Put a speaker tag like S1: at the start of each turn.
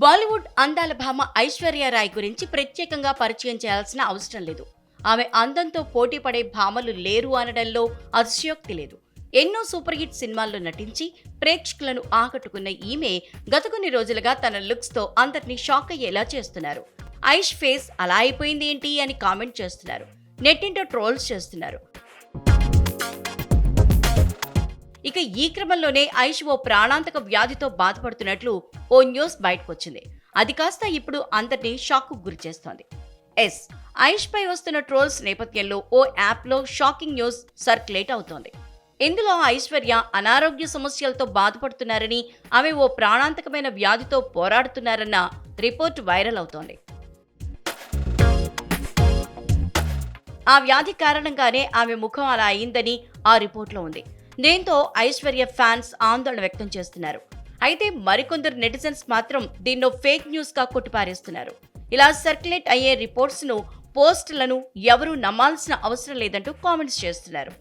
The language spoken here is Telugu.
S1: బాలీవుడ్ అందాల భామ ఐశ్వర్య రాయ్ గురించి ప్రత్యేకంగా పరిచయం చేయాల్సిన అవసరం లేదు. ఆమె అందంతో పోటీ పడే భామలు లేరు అనడంలో అతిశయోక్తి లేదు. ఎన్నో సూపర్ హిట్ సినిమాల్లో నటించి ప్రేక్షకులను ఆకట్టుకున్న ఈమె గత కొన్ని రోజులుగా తన లుక్స్తో అందరినీ షాక్ అయ్యేలా చేస్తున్నారు. ఐష్ ఫేస్ అలా అయిపోయింది ఏంటి అని కామెంట్ చేస్తున్నారు. నెట్టింటో ట్రోల్స్ చేస్తున్నారు. ఇక ఈ క్రమంలోనే ఐష్ ఓ ప్రాణాంతక వ్యాధితో బాధపడుతున్నట్లు ఓ న్యూస్ బయటకొచ్చింది. అది కాస్త ఇప్పుడు అందరినీ షాక్ గురి చేస్తోంది. ఎస్ ఐష్ పై వస్తున్న ట్రోల్స్ నేపథ్యంలో ఓ యాప్లో షాకింగ్ న్యూస్ సర్క్యులేట్ అవుతోంది. ఇందులో ఐశ్వర్య అనారోగ్య సమస్యలతో బాధపడుతున్నారని ఆమె ఓ ప్రాణాంతకమైన వ్యాధితో పోరాడుతున్నారన్న రిపోర్ట్ వైరల్ అవుతోంది. ఆ వ్యాధి కారణంగానే ఆమె ముఖం అలా అయిందని ఆ రిపోర్ట్లో ఉంది. దీంతో ఐశ్వర్య ఫ్యాన్స్ ఆందోళన వ్యక్తం చేస్తున్నారు. అయితే మరికొందరు నెటిజన్స్ మాత్రం దీన్నో ఫేక్ న్యూస్గా కొట్టిపారేస్తున్నారు. ఇలా సర్క్యులేట్ అయ్యే రిపోర్ట్స్ను పోస్టులను ఎవరూ నమ్మాల్సిన అవసరం లేదంటూ కామెంట్స్ చేస్తున్నారు.